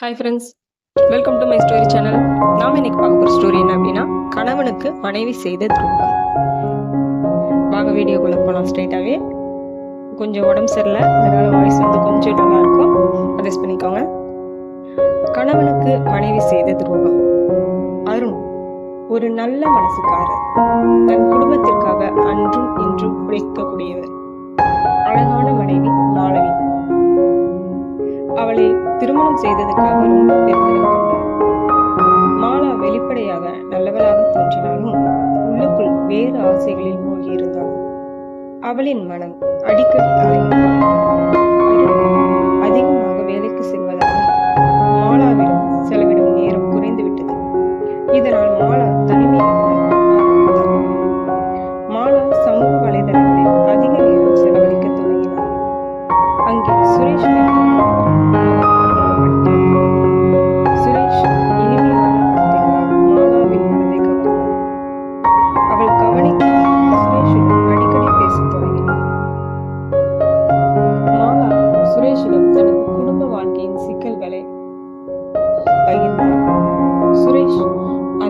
Hi friends welcome to my story channel நாம் இன்னைக்கு பார்க்க போகிற ஸ்டோரி என்ன அப்படின்னா கணவனுக்கு மனைவி செய்த துரோகம் வாங்க வீடியோக்குள்ளே போகலாம் ஸ்ட்ரைட்டாகவே கொஞ்சம் உடம்பு சரியில்லை. அதனால் வாய்ஸ் வந்து கொஞ்சம் நல்லா இருக்கும். அட்ஜஸ்ட் பண்ணிக்கோங்க. கணவனுக்கு மனைவி செய்த துரோகம் அருண் ஒரு நல்ல மனசுக்காரர். தன் குடும்பத்திற்காக அன்றும் இன்றும் உழைக்க திருமணம் செய்ததற்காக ரொம்ப பெருமிதம் கொண்டார் மாலா வெளிப்படையாக நல்லவளாக தோன்றினாலும் உள்ளுக்குள் வேறு ஆசைகளில் மூழ்கியிருந்தாள். அவளின் மனம் அடிக்கடி அலையும்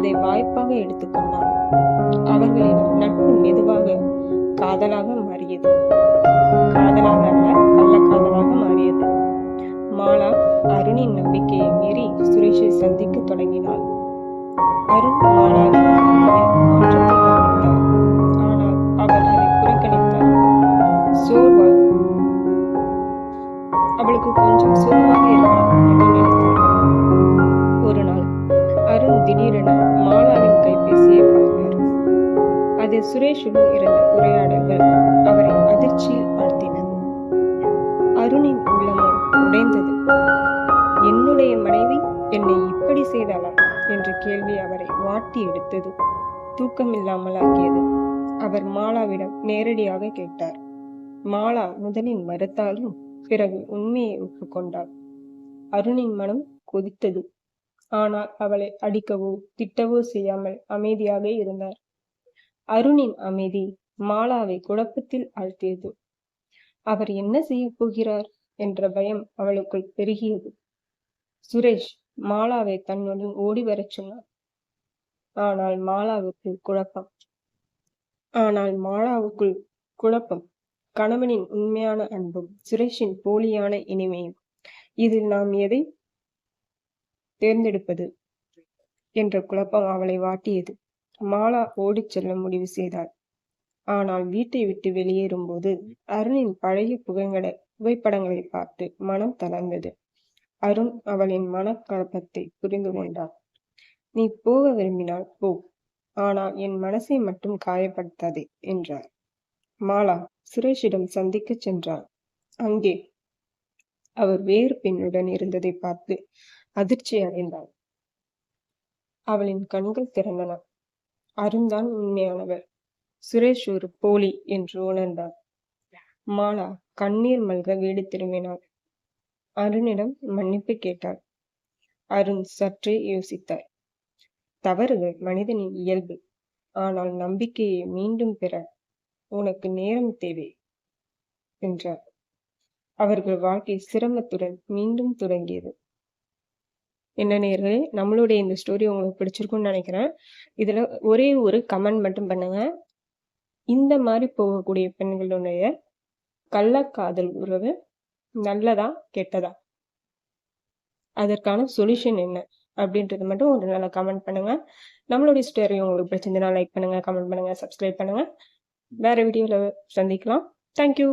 அதை வாய்ப்பாக எடுத்துக்கொண்டான் அவர்களின் நட்பு மெதுவாக காதலாக மாறியது. காதலாக அல்ல கள்ளக்காதலாக மாறியது. மாலா அருணின் நம்பிக்கையை மீறி சுரேஷை சந்திக்க தொடங்கினாள். அருண் மாலாவின் மாற்றத்தை கவனித்தார் ஆனால் அவர் அதை புறக்கணித்தார். சோர்வால் அவளுக்கு கொஞ்சம் சோர்வாக இருக்கலாம் சுரேஷுடன் இருந்த உரையாடல்கள் அவரை அதிர்ச்சியில் ஆழ்த்தின அருணின் உள்ளமோ உடைந்தது. என்னுடைய மனைவி என்னை இப்படி செய்தாளா? என்ற கேள்வி அவரை வாட்டி எடுத்தது. தூக்கமில்லாமல் ஆக்கியது அவர் மாலாவிடம் நேரடியாக கேட்டார். மாலா முதலில் மறுத்தாலும் பிறகு உண்மையை ஒப்புக்கொண்டாள் அருணின் மனம் கொதித்தது. ஆனால் அவளை அடிக்கவோ திட்டவோ செய்யாமல் அமைதியாக இருந்தார். அருணின் அமைதி மாலாவை குழப்பத்தில் ஆழ்த்தியது. அவர் என்ன செய்ய போகிறார் என்ற பயம் அவளுக்குள் பெருகியது. சுரேஷ் மாலாவை தன்னுடன் ஓடி வரச் சொன்னார். ஆனால் மாலாவுக்கு குழப்பம். ஆனால் மாலாவுக்குள் குழப்பம். கணவனின் உண்மையான அன்பும் சுரேஷின் போலியான இனிமையும். இதில் நாம் எதை தேர்ந்தெடுப்பது? என்ற குழப்பம் அவளை வாட்டியது. மாலா ஓடிச் செல்ல முடிவு செய்தாள். ஆனால் வீட்டை விட்டு வெளியேறும்போது அருணின் பழைய புகைங்களை புகைப்படங்களை பார்த்து மனம் தளர்ந்தது. அருண் அவளின் மனக்குழப்பத்தை புரிந்து கொண்டார். நீ போக விரும்பினால் போ ஆனால் என் மனசை மட்டும் காயப்படுத்தாதே என்றார். மாலா சுரேஷிடம் சந்திக்க சென்றார் அங்கே அவர் வேறு பெண்ணுடன் இருந்ததை பார்த்து அதிர்ச்சி அடைந்தாள். அவளின் கண்கள் திறந்தன. அருண்தான் உண்மையானவர். சுரேஷ் ஒரு போலி என்று உணர்ந்தார். மாலா கண்ணீர் மல்க வீடு திரும்பினாள். அருணிடம் மன்னிப்பு கேட்டார் அருண் சற்றே யோசித்தார். தவறுகள் மனிதனின் இயல்பு. ஆனால் நம்பிக்கையை மீண்டும் பெற உனக்கு நேரம் தேவை என்றார். அவர்கள் வாழ்க்கை சிரமத்துடன் மீண்டும் தொடங்கியது. என்ன நேர்களே நம்மளுடைய இந்த ஸ்டோரி உங்களுக்கு பிடிச்சிருக்கும்னு நினைக்கிறேன். இதில் ஒரே ஒரு கமெண்ட் மட்டும் பண்ணுங்க. இந்த மாதிரி போகக்கூடிய பெண்களுடைய கள்ளக்காதல் உறவு நல்லதா கெட்டதா? அதற்கான சொல்யூஷன் என்ன? அப்படின்றது மட்டும் ஒரு நல்ல கமெண்ட் பண்ணுங்க. நம்மளுடைய ஸ்டோரி உங்களுக்கு பிடிச்சிருந்தனா லைக் பண்ணுங்க கமெண்ட் பண்ணுங்க சப்ஸ்கிரைப் பண்ணுங்க. வேற வீடியோவில் சந்திக்கலாம். தேங்க்யூ